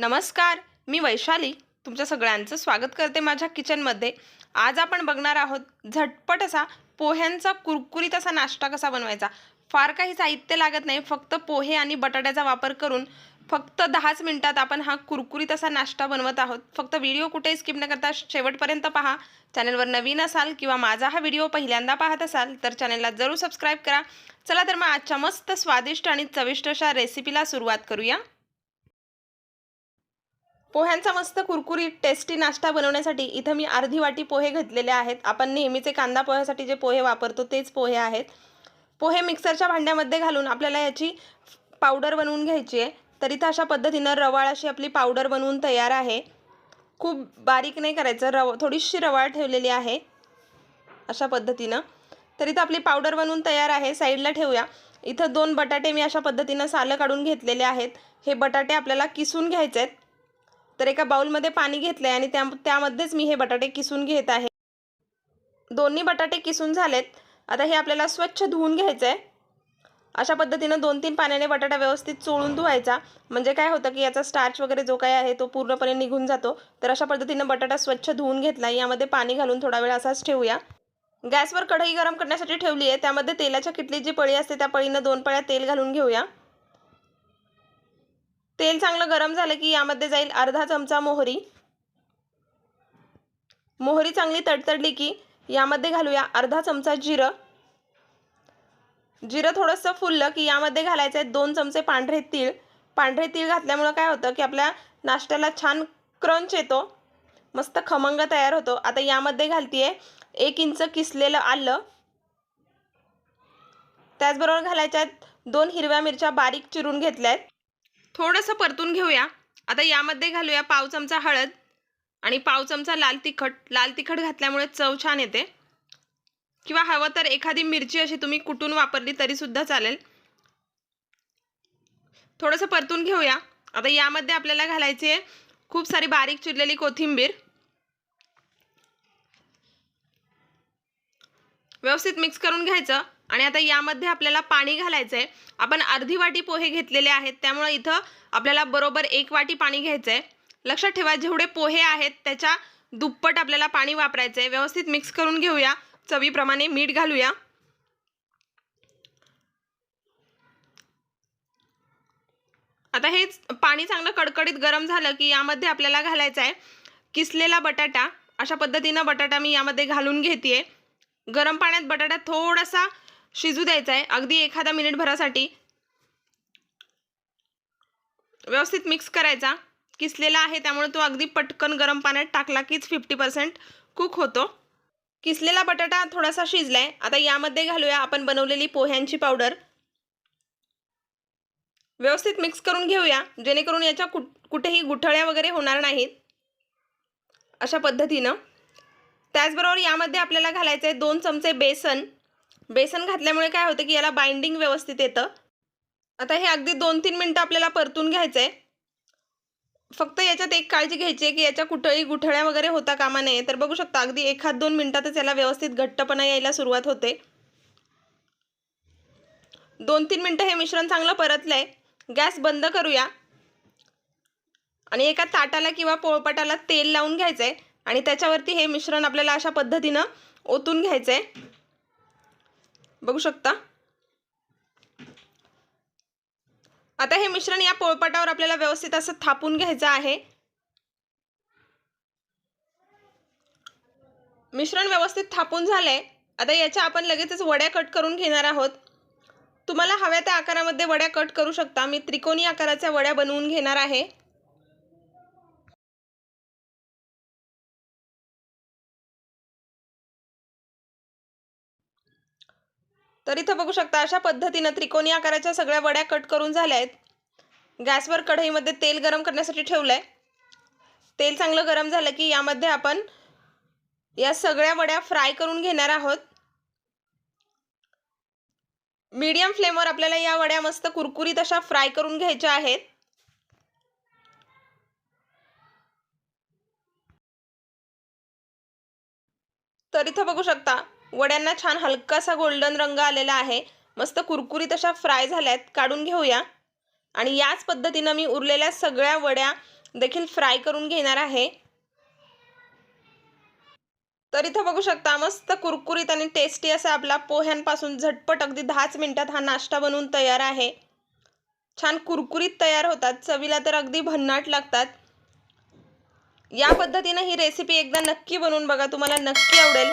नमस्कार मी वैशाली. तुमच्या सगळ्यांचं स्वागत करते माझ्या किचनमध्ये. आज आपण बघणार आहोत झटपट असा पोह्यांचा कुरकुरीत असा नाश्ता कसा बनवायचा. फार काही साहित्य लागत नाही फक्त पोहे आणि बटाट्याचा वापर करून फक्त दहाच मिनिटात आपण हा कुरकुरीत असा नाश्ता बनवत आहोत. फक्त व्हिडिओ कुठेही स्किप न करता शेवटपर्यंत पहा. चॅनलवर नवीन असाल किंवा माझा हा व्हिडिओ पहिल्यांदा पाहत असाल तर चॅनलला जरूर सबस्क्राईब करा. चला तर मग आजच्या मस्त स्वादिष्ट आणि चविष्ट अशा रेसिपीला सुरुवात करूया. पोह्यांचा मस्त कुरकुरीत टेस्टी नाश्ता बनवण्यासाठी इथं मी अर्धी वाटी पोहे घेतलेले आहेत. आपण नेहमीचे कांदा पोह्यासाठी जे पोहे वापरतो तेच पोहे आहेत. पोहे मिक्सरच्या भांड्यामध्ये घालून आपल्याला याची पावडर बनवून घ्यायची आहे. तर इथं अशा पद्धतीनं रवाळ अशी आपली पावडर बनवून तयार आहे. खूप बारीक नाही करायचं रव थोडीशी रवाळ ठेवलेली आहे अशा पद्धतीनं. तर इथं आपली पावडर बनवून तयार आहे. साईडला ठेवूया. इथं दोन बटाटे मी अशा पद्धतीनं सालं काढून घेतलेले आहेत. हे बटाटे आपल्याला किसून घ्यायचे आहेत तर एका बाउलमध्ये पाणी घेतलं आहे आणि त्या त्यामध्येच मी हे बटाटे किसून घेत आहे. दोन्ही बटाटे किसून झालेत. आता हे आपल्याला स्वच्छ धुवून घ्यायचं आहे अशा पद्धतीनं दोन तीन पाण्याने बटाटा व्यवस्थित चोळून धुवायचा. म्हणजे काय होतं की याचा स्टार्च वगैरे जो काय आहे तो पूर्णपणे निघून जातो. तर अशा पद्धतीनं बटाटा स्वच्छ धुवून घेतला. यामध्ये पाणी घालून थोडा वेळ असाच ठेवूया. गॅसवर कढई गरम करण्यासाठी ठेवली आहे त्यामध्ये तेलाच्या किटली जी पळी असते. त्या पळीनं दोन पळ्या तेल घालून घेऊया. तेल चांगलं गरम झालं की यामध्ये जाईल अर्धा चमचा मोहरी. मोहरी चांगली तडतडली की यामध्ये घालूया अर्धा चमचा जिरं. जिरं थोडंसं फुललं की यामध्ये घालायचं आहे दोन चमचे पांढरे तीळ. पांढरे तीळ घातल्यामुळं काय होतं की आपल्या नाश्त्याला छान क्रंच येतो. मस्त खमंग तयार होतो. आता यामध्ये घालते आहे एक इंच किसलेलं आलं. त्याचबरोबर घालायच्या आहेत दोन हिरव्या मिरच्या बारीक चिरून घेतल्या आहेत थोडंसं परतून घेऊया. आता यामध्ये घालूया पाव चमचा हळद आणि पाव चमचा लाल तिखट. लाल तिखट घातल्यामुळे चव छान येते. किंवा हवं तर एखादी मिरची अशी तुम्ही कुटून वापरली तरीसुद्धा चालेल. थोडंसं परतून घेऊया. आता यामध्ये आपल्याला घालायची आहे खूप सारी बारीक चिरलेली कोथिंबीर. व्यवस्थित मिक्स करून घ्यायचं. आणि आता यामध्ये आपल्याला पाणी घालायचं आहे आपण अर्धी वाटी पोहे घेतलेले आहेत त्यामुळे इथं आपल्याला बरोबर एक वाटी पाणी घ्यायचं आहे लक्षात ठेवा जेवढे पोहे आहेत त्याच्या दुप्पट आपल्याला पाणी वापरायचं आहे व्यवस्थित मिक्स करून घेऊया. चवीप्रमाणे मीठ घालूया. आता हे पाणी चांगलं कडकडीत गरम झालं की यामध्ये आपल्याला घालायचं आहे किसलेला बटाटा. अशा पद्धतीनं बटाटा मी यामध्ये घालून घेते गरम पाण्यात बटाटा थोडासा शिजू द्यायचा आहे अगदी एखादा मिनिटभरासाठी व्यवस्थित मिक्स करायचा. किसलेला आहे त्यामुळे तो अगदी पटकन गरम पाण्यात टाकला कीच फिफ्टी पर्सेंट कुक होतो. किसलेला बटाटा थोडासा शिजलाय. आता यामध्ये घालूया आपण बनवलेली पोह्यांची पावडर व्यवस्थित मिक्स करून घेऊया. जेणेकरून याच्या कुठ कुठेही गुठळ्या वगैरे होणार नाहीत. अशा पद्धतीनं. त्याचबरोबर यामध्ये आपल्याला घालायचं आहे दोन चमचे बेसन. बेसन घातल्यामुळे काय होतं की याला बाइंडिंग व्यवस्थित येतं. आता हे अगदी दोन तीन मिनटं आपल्याला परतून घ्यायचं आहे फक्त याच्यात एक काळजी घ्यायची आहे की याच्या कुठळी गुठळ्या वगैरे होता कामा नये. तर बघू शकता अगदी एखाद दोन मिनटातच याला व्यवस्थित घट्टपणा यायला सुरुवात होते. दोन तीन मिनटं हे मिश्रण चांगलं परतलं आहे गॅस बंद करूया. आणि एका ताटाला किंवा पोळपाटाला तेल लावून घ्यायचं आहे आणि त्याच्यावरती हे मिश्रण आपल्याला अशा पद्धतीनं ओतून घ्यायचं आहे बघू शकता. आता हे मिश्रण या पोळपाटावर आपल्याला व्यवस्थित असं थापून घ्यायचं आहे. मिश्रण व्यवस्थित थापून झालंय. आता याच्या आपण लगेचच वड्या कट करून घेणार आहोत. तुम्हाला हव्या त्या आकारामध्ये वड्या कट करू शकता. मी त्रिकोणी आकाराच्या वड्या बनवून घेणार आहे. तर इथं बघू शकता अशा पद्धतीनं त्रिकोणी आकाराच्या सगळ्या वड्या कट करून झाल्या आहेत. गॅसवर कढईमध्ये तेल गरम करण्यासाठी ठेवलं आहे तेल चांगलं गरम झालं की यामध्ये आपण या सगळ्या वड्या फ्राय करून घेणार आहोत. मीडियम फ्लेमवर आपल्याला या वड्या मस्त कुरकुरीत अशा फ्राय करून घ्यायच्या आहेत. तर इथं बघू शकता वड्यांना छान हलकासा गोल्डन रंग आलेला आहे. मस्त कुरकुरीत अशा फ्राय झाल्यात. काढून घेऊया. आणि याच पद्धतीनं मी उरलेल्या सगळ्या वड्या देखील फ्राय करून घेणार आहे. तर इथं बघू शकता मस्त कुरकुरीत आणि टेस्टी असा आपला पोह्यांपासून झटपट अगदी दहाच मिनिटात हा नाश्ता बनवून तयार आहे. छान कुरकुरीत तयार होतात. चवीला तर अगदी भन्नाट लागतात. या पद्धतीनं ही रेसिपी एकदा नक्की बनवून बघा. तुम्हाला नक्की आवडेल.